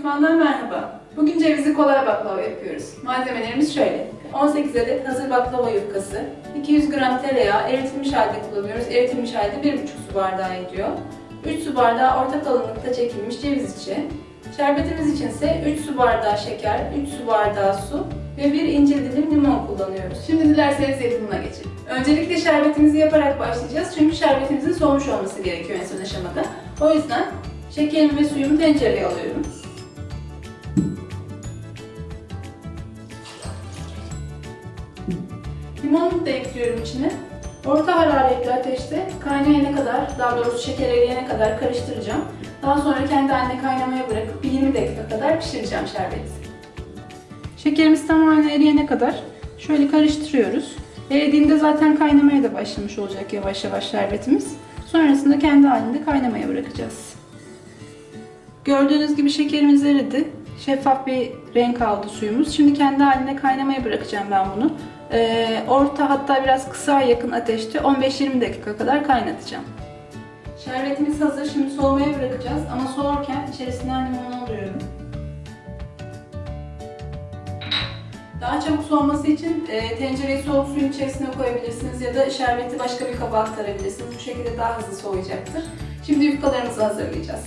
Mutfağından merhaba. Bugün cevizli kolay baklava yapıyoruz. Malzemelerimiz şöyle. 18 adet hazır baklava yufkası, 200 gram tereyağı eritilmiş halde kullanıyoruz. Eritilmiş halde 1,5 su bardağı ediyor. 3 su bardağı orta kalınlıkta çekilmiş ceviz içi. Şerbetimiz için ise 3 su bardağı şeker, 3 su bardağı su ve 1 ince dilim limon kullanıyoruz. Şimdi dilerseniz yapımına geçelim. Öncelikle şerbetimizi yaparak başlayacağız. Çünkü şerbetimizin soğumuş olması gerekiyor en son aşamada. O yüzden şekerimi ve suyumu tencereye alıyorum. Limonu da ekliyorum içine. Orta hararetli ateşte kaynayana kadar, daha doğrusu şeker eriyene kadar karıştıracağım. Daha sonra kendi haline kaynamaya bırakıp bir 20 dakika kadar pişireceğim şerbeti. Şekerimiz tamamen eriyene kadar şöyle karıştırıyoruz. Eridiğinde zaten kaynamaya da başlamış olacak yavaş yavaş şerbetimiz. Sonrasında kendi halinde kaynamaya bırakacağız. Gördüğünüz gibi şekerimiz eridi. Şeffaf bir renk aldı suyumuz. Şimdi kendi haline kaynamaya bırakacağım ben bunu. Ee, orta hatta biraz kısa yakın ateşte 15-20 dakika kadar kaynatacağım. Şerbetimiz hazır. Şimdi soğumaya bırakacağız. Ama soğurken içerisinden limon alıyorum. Daha çabuk soğuması için e, tencereyi soğuk suyun içerisine koyabilirsiniz ya da şerbeti başka bir kaba aktarabilirsiniz. Bu şekilde daha hızlı soğuyacaktır. Şimdi yufkalarımızı hazırlayacağız.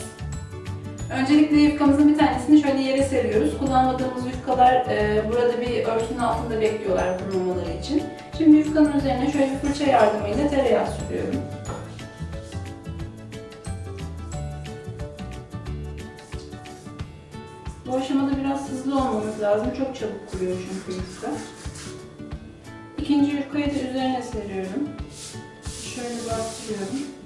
Öncelikle yufkamızın bir tanesini şöyle yere seriyoruz. Kullanmadığımız yufkalar e, burada bir örtünün altında bekliyorlar kurulmaları için. Şimdi yufkanın üzerine şöyle bir fırça yardımıyla tereyağı sürüyorum. Bu aşamada biraz hızlı olmamız lazım. Çok çabuk kuruyor çünkü yufka. İkinci yufkayı da üzerine seriyorum. Şöyle bastırıyorum.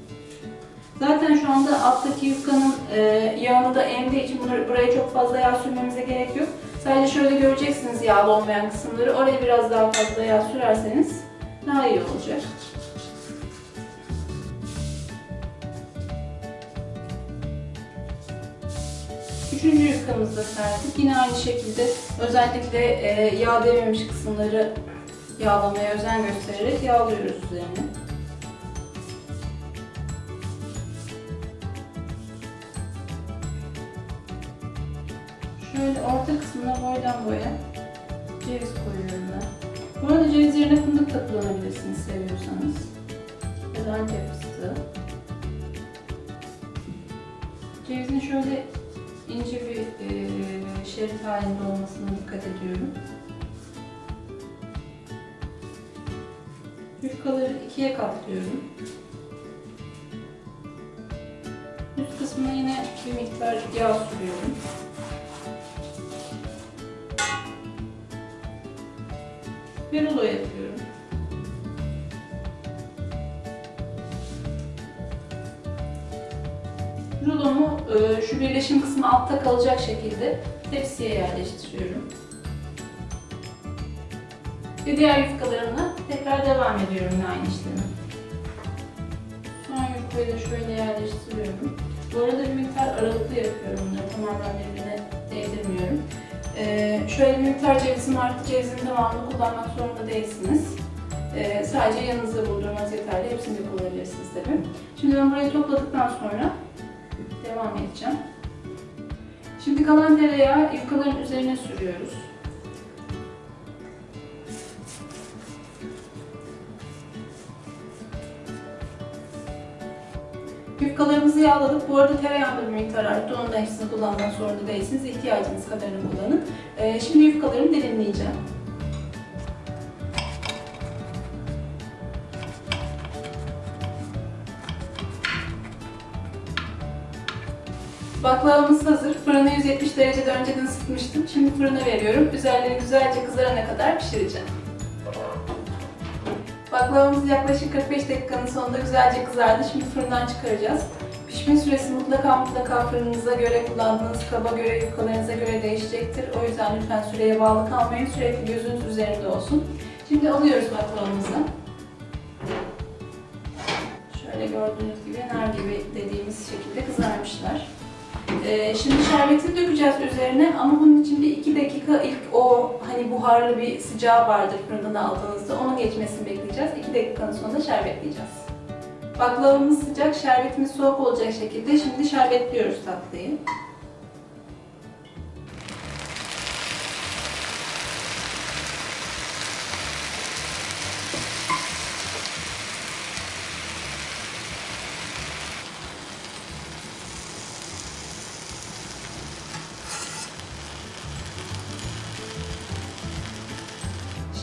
Zaten şu anda alttaki yufkanın e, yağını da emdiği için bunları- buraya çok fazla yağ sürmemize gerek yok. Sadece şöyle göreceksiniz yağlı olmayan kısımları. Oraya biraz daha fazla yağ sürerseniz daha iyi olacak. Üçüncü yufkamızı da serdik. Yine aynı şekilde özellikle e, yağ değmemiş kısımları yağlamaya özen göstererek yağlıyoruz üzerine. Şöyle orta kısmına boydan boya ceviz koyuyorum ben. Bu arada ceviz yerine fındık da kullanabilirsiniz seviyorsanız. Ya da antep fıstığı. Cevizin şöyle ince bir e, şerit halinde olmasına dikkat ediyorum. Yufkaları ikiye katlıyorum. Üst kısmına yine bir miktar yağ sürüyorum. Bir rulo yapıyorum. Rulomu e, şu birleşim kısmı altta kalacak şekilde tepsiye yerleştiriyorum. Ve diğer yufkalarımla tekrar devam ediyorum aynı işlemi. Son yufkayı da şöyle yerleştiriyorum. Bu arada bir miktar aralıklı yapıyorum bunları tamamen birbirine değdirmiyorum. Şöyle miktar cevizim arttı. Cevizin tamamını kullanmak zorunda değilsiniz. Ee, sadece yanınızda bulundurmanız yeterli. Hepsini de kullanabilirsiniz tabii. Şimdi ben burayı topladıktan sonra devam edeceğim. Şimdi kalan tereyağı yufkaların üzerine sürüyoruz. Yufkalarımızı yağladık. Bu arada tereyağı bir miktar arttı. Onu da hepsini kullanmak zorunda değilsiniz. İhtiyacınız kadarını kullanın. Ee, şimdi yufkalarımı dilimleyeceğim. Baklavamız hazır. Fırını 170 derecede önceden ısıtmıştım. Şimdi fırına veriyorum. Üzerleri güzelce kızarana kadar pişireceğim. Baklavamız yaklaşık 45 dakikanın sonunda güzelce kızardı. Şimdi fırından çıkaracağız. Pişme süresi mutlaka mutlaka fırınınıza göre kullandığınız kaba göre, yufkalarınıza göre değişecektir. O yüzden lütfen süreye bağlı kalmayın. Sürekli gözünüz üzerinde olsun. Şimdi alıyoruz baklavamızı. Şöyle gördüğünüz gibi nar gibi dediğimiz şekilde kızarmışlar. Ee, şimdi şerbetini dökeceğiz üzerine ama bunun için bir iki dakika ilk o hani buharlı bir sıcağı vardır fırından aldığınızda onun geçmesini bekleyeceğiz. İki dakikanın sonunda şerbetleyeceğiz. Baklavamız sıcak, şerbetimiz soğuk olacak şekilde şimdi şerbetliyoruz tatlıyı.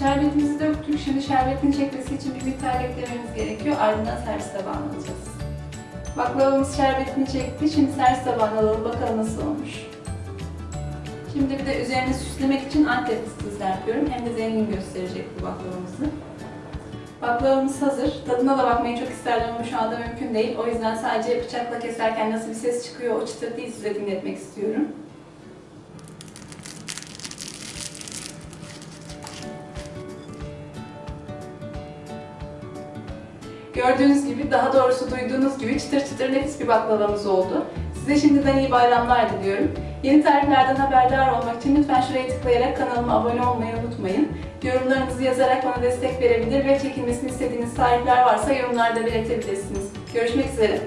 Şerbetimizi döktük. Şimdi şerbetin çekmesi için bir miktar eklememiz gerekiyor. Ardından servis tabağına alacağız. Baklavamız şerbetini çekti. Şimdi servis tabağına alalım. Bakalım nasıl olmuş. Şimdi bir de üzerine süslemek için antep fıstığı serpiyorum. Hem de zengin gösterecek bu baklavamızı. Baklavamız hazır. Tadına da bakmayı çok isterdim ama şu anda mümkün değil. O yüzden sadece bıçakla keserken nasıl bir ses çıkıyor o çıtırtıyı size dinletmek istiyorum. Gördüğünüz gibi, daha doğrusu duyduğunuz gibi çıtır çıtır nefis bir baklavamız oldu. Size şimdiden iyi bayramlar diliyorum. Yeni tariflerden haberdar olmak için lütfen şuraya tıklayarak kanalıma abone olmayı unutmayın. Yorumlarınızı yazarak bana destek verebilir ve çekilmesini istediğiniz tarifler varsa yorumlarda belirtebilirsiniz. Görüşmek üzere.